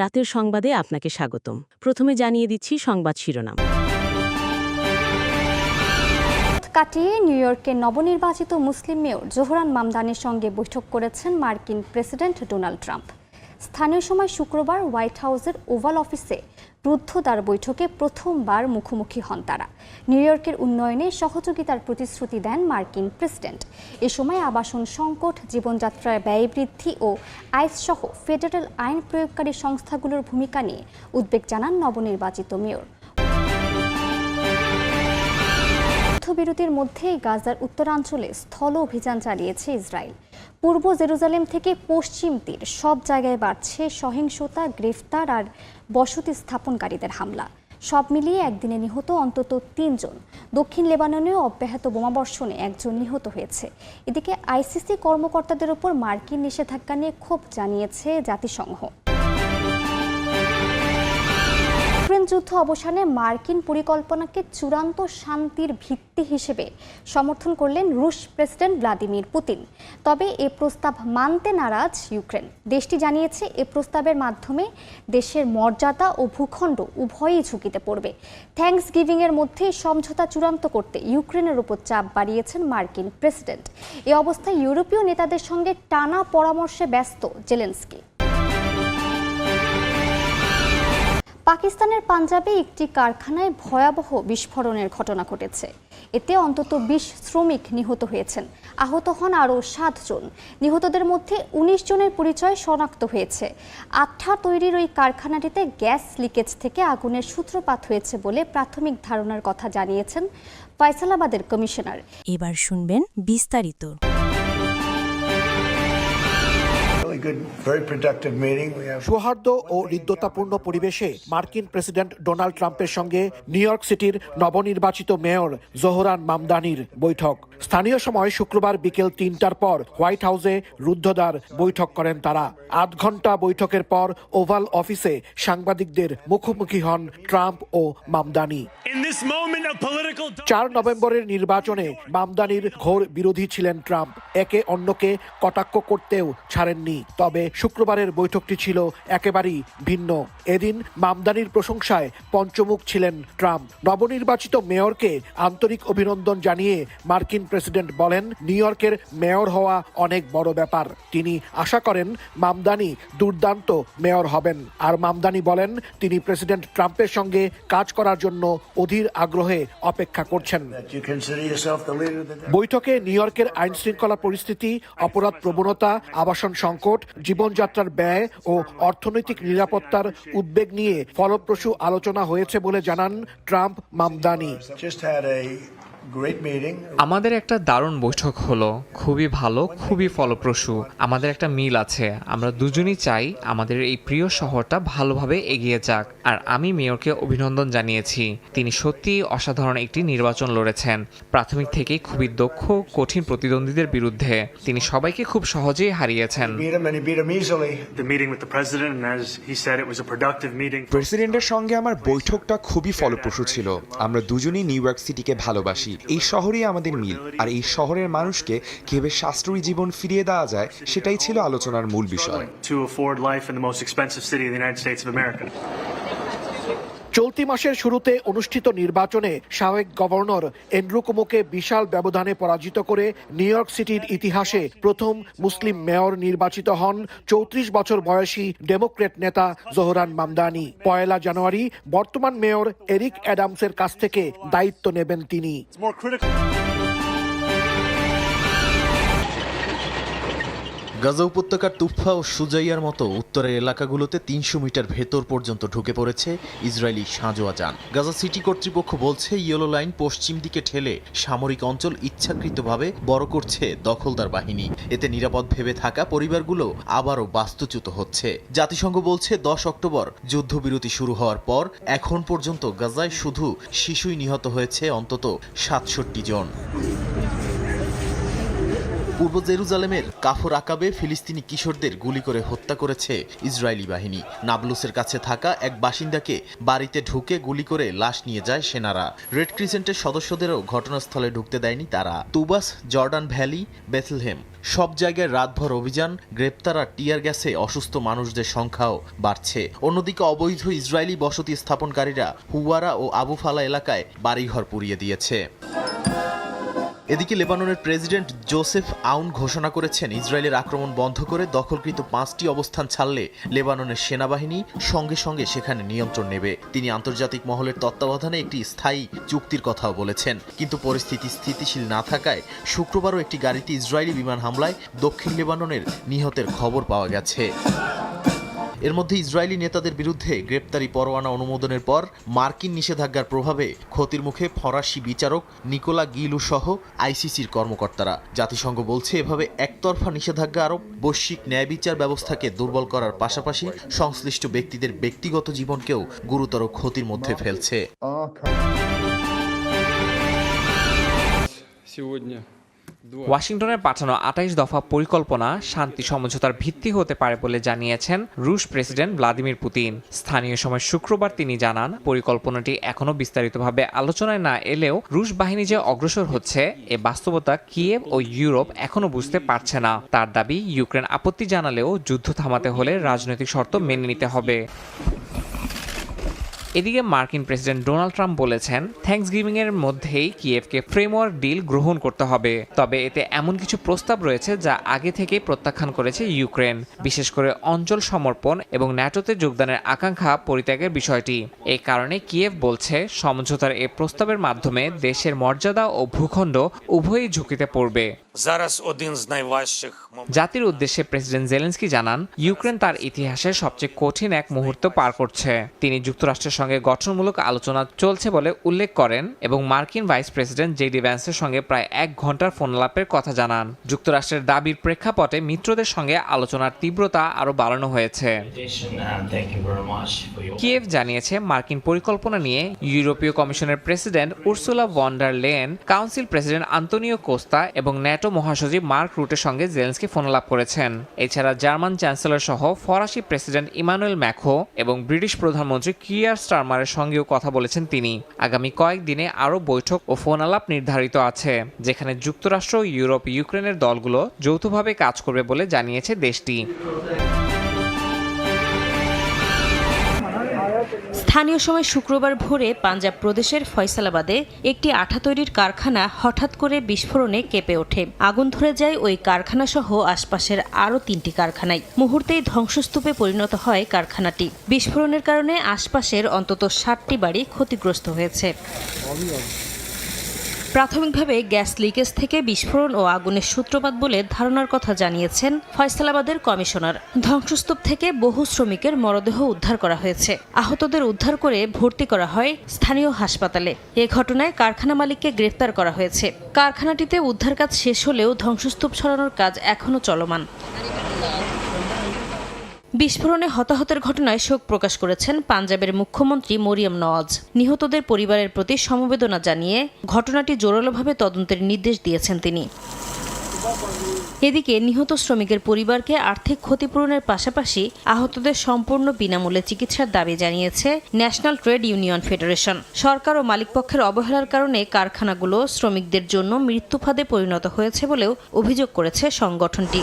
রাতের সংবাদে আপনাকে স্বাগতম। প্রথমে জানিয়ে দিচ্ছি সংবাদ শিরোনাম। কাটিয়ে নিউ ইয়র্কে নবনির্বাচিত মুসলিম মেয়র জোহরান মামদানির সঙ্গে বৈঠক করেছেন মার্কিন প্রেসিডেন্ট ডোনাল্ড ট্রাম্প। স্থানীয় সময় শুক্রবার হোয়াইট হাউসের ওভাল অফিসে রুদ্ধদ্বার বৈঠকে প্রথমবার মুখোমুখি হন তারা। নিউ ইয়র্কের উন্নয়নে সহযোগিতার প্রতিশ্রুতি দেন মার্কিন প্রেসিডেন্ট। এ সময় আবাসন সংকট, জীবনযাত্রার ব্যয় বৃদ্ধি ও আইসসহ ফেডারেল আইন প্রয়োগকারী সংস্থাগুলোর ভূমিকা নিয়ে উদ্বেগ জানান নবনির্বাচিত মেয়র। যুদ্ধবিরতির মধ্যেই গাজার উত্তরাঞ্চলে স্থল অভিযান চালিয়েছে ইসরায়েল। পূর্ব জেরুজালেম থেকে পশ্চিম তীর সব জায়গায় বাড়ছে সহিংসতা, গ্রেফতার আর বসতি স্থাপনকারীদের হামলা। সব মিলিয়ে একদিনে নিহত অন্তত তিনজন। দক্ষিণ লেবাননেও অব্যাহত বোমাবর্ষণে একজন নিহত হয়েছে। এদিকে আইসিসি কর্মকর্তাদের ওপর মার্কিন নিষেধাজ্ঞা নিয়ে ক্ষোভ জানিয়েছে জাতিসংঘ। যুদ্ধ অবসানে মার্কিন পরিকল্পনাকে চূড়ান্ত শান্তির ভিত্তি হিসেবে সমর্থন করলেন রুশ প্রেসিডেন্ট ভ্লাদিমির পুতিন। তবে এ প্রস্তাব মানতে নারাজ ইউক্রেন। দেশটি জানিয়েছে, এ প্রস্তাবের মাধ্যমে দেশের মর্যাদা ও ভূখণ্ড উভয়ই ঝুঁকিতে পড়বে। থ্যাঙ্কস গিভিংয়ের মধ্যে সমঝোতা চূড়ান্ত করতে ইউক্রেনের উপর চাপ বাড়িয়েছেন মার্কিন প্রেসিডেন্ট। এ অবস্থায় ইউরোপীয় নেতাদের সঙ্গে টানা পরামর্শে ব্যস্ত জেলেন্সকি। পাকিস্তানের পাঞ্জাবে একটি কারখানায় ভয়াবহ বিস্ফোরণের ঘটনা ঘটেছে। এতে অন্তত বিশ শ্রমিক নিহত হয়েছেন। আহত হন আরও সাতজন। নিহতদের মধ্যে ১৯ জনের পরিচয় শনাক্ত হয়েছে। আঠা তৈরির ওই কারখানাটিতে গ্যাস লিকেজ থেকে আগুনের সূত্রপাত হয়েছে বলে প্রাথমিক ধারণার কথা জানিয়েছেন ফয়সালাবাদের কমিশনার। এবার শুনবেন বিস্তারিত। সৌহার্দ্য ও হৃদ্যতাপূর্ণ পরিবেশে মার্কিন প্রেসিডেন্ট ডোনাল্ড ট্রাম্পের সঙ্গে নিউ ইয়র্ক সিটির নবনির্বাচিত মেয়র জোহরান মামদানির বৈঠক। স্থানীয় সময় শুক্রবার বিকেল তিনটার পর হোয়াইট হাউসে রুদ্ধদ্বার বৈঠক করেন তারা। আধ ঘণ্টা বৈঠকের পর ওভাল অফিসে সাংবাদিকদের মুখোমুখি হন ট্রাম্প ও মামদানি। চার নভেম্বরের নির্বাচনে মামদানির ঘোর বিরোধী ছিলেন ট্রাম্প। একে অন্যকে কটাক্ষ করতেও ছাড়েননি। তবে শুক্রবারের বৈঠকটি ছিল একেবারেই ভিন্ন। এদিন মামদানির প্রশংসায় পঞ্চমুখ ছিলেন ট্রাম্প। নবনির্বাচিত মেয়রকে আন্তরিক অভিনন্দন জানিয়ে মার্কিন প্রেসিডেন্ট বলেন নিউ ইয়র্কের মেয়র হওয়া অনেক বড় ব্যাপার। তিনি আশা করেন মামদানি দুর্দান্ত মেয়র হবেন। আর মামদানি বলেন তিনি প্রেসিডেন্ট ট্রাম্পের সঙ্গে কাজ করার জন্য অধীর আগ্রহে অপেক্ষা করছেন. বৈঠকে নিউ ইয়র্কের আইন শৃঙ্খলা পরিস্থিতি অপরাধ প্রবণতা আবাসন সংকট জীবনযাত্রার ব্যয় ও অর্থনৈতিক নিরাপত্তার উদ্বেগ নিয়ে ফলপ্রসূ আলোচনা হয়েছে বলে জানান ট্রাম্প মামদানি। আমাদের একটা দারুণ বৈঠক হলো। খুবই ভালো খুবই ফলপ্রসূ। আমাদের একটা মিল আছে। আমরা দুজনই চাই আমাদের এই প্রিয় শহরটা ভালোভাবে এগিয়ে যাক। আর আমি মেয়রকে অভিনন্দন জানিয়েছি। তিনি সত্যিই অসাধারণ একটি নির্বাচন লড়েছেন। প্রাথমিক থেকেই খুবই দক্ষ কঠিন প্রতিদ্বন্দ্বীদের বিরুদ্ধে। তিনি সবাইকে খুব সহজেই হারিয়েছেন. প্রেসিডেন্টের সঙ্গে আমার বৈঠকটা খুবই ফলপ্রসূ ছিল। আমরা দুজনেই নিউ ইয়র্ক সিটিকে ভালোবাসি। এই শহরেই আমাদের মিল। আর এই শহরের মানুষকে কীভাবে সাশ্রয়ী জীবন ফিরিয়ে দেওয়া যায়, সেটাই ছিল আলোচনার মূল বিষয়। চলতি মাসের শুরুতে অনুষ্ঠিত নির্বাচনে সাবেক গভর্নর এন্ড্রু কুমোকে বিশাল ব্যবধানে পরাজিত করে নিউ ইয়র্ক সিটির ইতিহাসে প্রথম মুসলিম মেয়র নির্বাচিত হন চৌত্রিশ বছর বয়সী ডেমোক্রেট নেতা জোহরান মামদানি। পয়লা জানুয়ারি বর্তমান মেয়র এরিক অ্যাডামসের কাছ থেকে দায়িত্ব নেবেন তিনি। গাজা উপত্যকার তুফা ও সুজাইয়ার মতো উত্তরের এলাকাগুলোতে তিনশো মিটার ভেতর পর্যন্ত ঢুকে পড়েছে ইসরায়েলি সাঁজোয়া যান। গাজা সিটি কর্তৃপক্ষ বলছে, ইয়েলো লাইন পশ্চিম দিকে ঠেলে সামরিক অঞ্চল ইচ্ছাকৃতভাবে বড় করছে দখলদার বাহিনী। এতে নিরাপদ ভেবে থাকা পরিবারগুলো আবারও বাস্তুচ্যুত হচ্ছে। জাতিসংঘ বলছে, দশ অক্টোবর যুদ্ধবিরতি শুরু হওয়ার পর এখন পর্যন্ত গাজায় শুধু শিশুই নিহত হয়েছে, অন্তত সাতষট্টি জন। পূর্ব জেরুজালেমের কাফর আকাবে ফিলিস্তিনি কিশোরদের গুলি করে হত্যা করেছে ইসরায়েলি বাহিনী। নাবলুসের কাছে থাকা এক বাসিন্দাকে বাড়িতে ঢুকে গুলি করে লাশ নিয়ে যায় সেনারা। রেড ক্রিসেন্টের সদস্যদেরও ঘটনাস্থলে ঢুকতে দেয়নি তারা। তুবাস, জর্ডান ভ্যালি, বেথলহেম সব জায়গায় রাতভর অভিযান, গ্রেপ্তার আর টিয়ার গ্যাসে অসুস্থ মানুষদের সংখ্যাও বাড়ছে। অন্যদিকে অবৈধ ইসরায়েলি বসতি স্থাপনকারীরা হুয়ারা ও আবুফালা এলাকায় বাড়িঘর পুড়িয়ে দিয়েছে। এদিকে লেবাননের প্রেসিডেন্ট জোসেফ আউন ঘোষণা করেছেন, ইসরায়েলের আক্রমণ বন্ধ করে দখলকৃত পাঁচটি অবস্থান ছাড়লে লেবাননের সেনাবাহিনী সঙ্গে সঙ্গে সেখানে নিয়ন্ত্রণ নেবে। তিনি আন্তর্জাতিক মহলের তত্ত্বাবধানে একটি স্থায়ী চুক্তির কথাও বলেছেন। কিন্তু পরিস্থিতি স্থিতিশীল না থাকায় শুক্রবারও একটি গাড়িতে ইসরায়েলি বিমান হামলায় দক্ষিণ লেবাননের নিহতের খবর পাওয়া গেছে। এর মধ্যে ইসরায়েলি নেতাদের বিরুদ্ধে গ্রেপ্তারি পরোয়ানা অনুমোদনের পর মার্কিন নিষেধাজ্ঞার প্রভাবে ক্ষতির মুখে ফরাসি বিচারক নিকোলা গিলু সহ আইসিসির কর্মকর্তারা জাতিসংঘ বলছে এভাবে একতরফা নিষেধাজ্ঞা আরোপ বৈশ্বিক ন্যায় বিচার ব্যবস্থাকে দুর্বল করার পাশাপাশি সংশ্লিষ্ট ব্যক্তিদের ব্যক্তিগত জীবনকেও গুরুতর ক্ষতির মধ্যে ফেলছে сегодня ওয়াশিংটনের পাঠানো আটাইশ দফা পরিকল্পনা শান্তি সমঝোতার ভিত্তি হতে পারে বলে জানিয়েছেন রুশ প্রেসিডেন্ট ভ্লাদিমির পুতিন। স্থানীয় সময় শুক্রবার তিনি জানান, পরিকল্পনাটি এখনও বিস্তারিতভাবে আলোচনায় না এলেও রুশ বাহিনী যে অগ্রসর হচ্ছে, এ বাস্তবতা কিয়েভ ও ইউরোপ এখনও বুঝতে পারছে না। তার দাবি, ইউক্রেন আপত্তি জানালেও যুদ্ধ থামাতে হলে রাজনৈতিক শর্ত মেনে নিতে হবে। এদিকে মার্কিন প্রেসিডেন্ট ডোনাল্ড ট্রাম্প বলেছেন থ্যাংকস এর মধ্যেই কিয়েভকে ফ্রেমওয়ার্ক ডিল গ্রহণ করতে হবে। তবে এতে এমন কিছু প্রস্তাব রয়েছে যা আগে থেকেই প্রত্যাখ্যান করেছে ইউক্রেন। বিশেষ করে অঞ্চল সমর্পণ এবং ন্যাটোতে যোগদানের আকাঙ্ক্ষা পরিত্যাগের বিষয়টি। এ কারণে কিয়েভ বলছে সমঝোতার এ প্রস্তাবের মাধ্যমে দেশের মর্যাদা ও ভূখণ্ড উভয়ই ঝুঁকিতে পড়বে। জাতির উদ্দেশ্যে প্রেসিডেন্ট জেলেন্সকি জানান ইউক্রেন তার ইতিহাসের সবচেয়ে কঠিন এক মুহূর্ত পার করছে। তিনি যুক্তরাষ্ট্রের সঙ্গে গঠনমূলক আলোচনা চলছে বলে উল্লেখ করেন এবং মার্কিন ভাইস প্রেসিডেন্ট জেডি ভ্যান্সের সঙ্গে প্রায় এক ঘণ্টার ফোনালাপের কথা জানান। যুক্তরাষ্ট্রের দাবির প্রেক্ষাপটে মিত্রদের সঙ্গে আলোচনার তীব্রতা আরও বাড়ানো হয়েছে। কিয়েভ জানিয়েছে, মার্কিন পরিকল্পনা নিয়ে ইউরোপীয় কমিশনের president Ursula von der Leyen council president Antonio Costa এবং ন্যাটো মহাসচিব মার্ক রুটের সঙ্গে জেলেন্সকি ফোনালাপ করেছেন। এছাড়া জার্মান চ্যান্সেলর সহ ফরাসি প্রেসিডেন্ট ইমানুয়েল ম্যাখো এবং ব্রিটিশ প্রধানমন্ত্রী কিয়ার স্টারমারের সঙ্গেও কথা বলেছেন তিনি। আগামী কয়েকদিনে আরও বৈঠক ও ফোন আলাপ নির্ধারিত আছে, যেখানে যুক্তরাষ্ট্র, ইউরোপ, ইউক্রেনের দলগুলো যৌথভাবে কাজ করবে বলে জানিয়েছে দেশটি। স্থানীয় সময় শুক্রবার ভোরে পাঞ্জাব প্রদেশের ফয়সালাবাদে একটি আঠা তৈরির কারখানা হঠাৎ করে বিস্ফোরণে কেঁপে ওঠে। আগুন ধরে যায় ওই কারখানা সহ আশপাশের আরও তিনটি কারখানায়। মুহূর্তেই ধ্বংসস্তূপে পরিণত হয় কারখানাটি। বিস্ফোরণের কারণে আশপাশের অন্তত ষাটটি বাড়ি ক্ষতিগ্রস্ত হয়েছে। প্রাথমিকভাবে গ্যাস লিকেজ থেকে বিস্ফোরণ ও আগুনের সূত্রপাত বলে ধারণার কথা জানিয়েছেন ফয়সালাবাদের কমিশনার। ধ্বংসস্তূপ থেকে বহু শ্রমিকের মরদেহ উদ্ধার করা হয়েছে। আহতদের উদ্ধার করে ভর্তি করা হয় স্থানীয় হাসপাতালে। এ ঘটনায় কারখানা মালিককে গ্রেফতার করা হয়েছে। কারখানাটিতে উদ্ধার কাজ শেষ হলেও ধ্বংসস্তূপ সরানোর কাজ এখনও চলমান। বিস্ফোরণে হতাহতের ঘটনায় শোক প্রকাশ করেছেন পাঞ্জাবের মুখ্যমন্ত্রী মরিয়ম নওয়াজ। নিহতদের পরিবারের প্রতি সমবেদনা জানিয়ে ঘটনাটি জোরালোভাবে তদন্তের নির্দেশ দিয়েছেন তিনি। এদিকে নিহত শ্রমিকের পরিবারকে আর্থিক ক্ষতিপূরণের পাশাপাশি আহতদের সম্পূর্ণ বিনামূল্যে চিকিৎসার দাবি জানিয়েছে ন্যাশনাল ট্রেড ইউনিয়ন ফেডারেশন। সরকার ও মালিকপক্ষের অবহেলার কারণে কারখানাগুলো শ্রমিকদের জন্য মৃত্যুফাদে পরিণত হয়েছে বলেও অভিযোগ করেছে সংগঠনটি।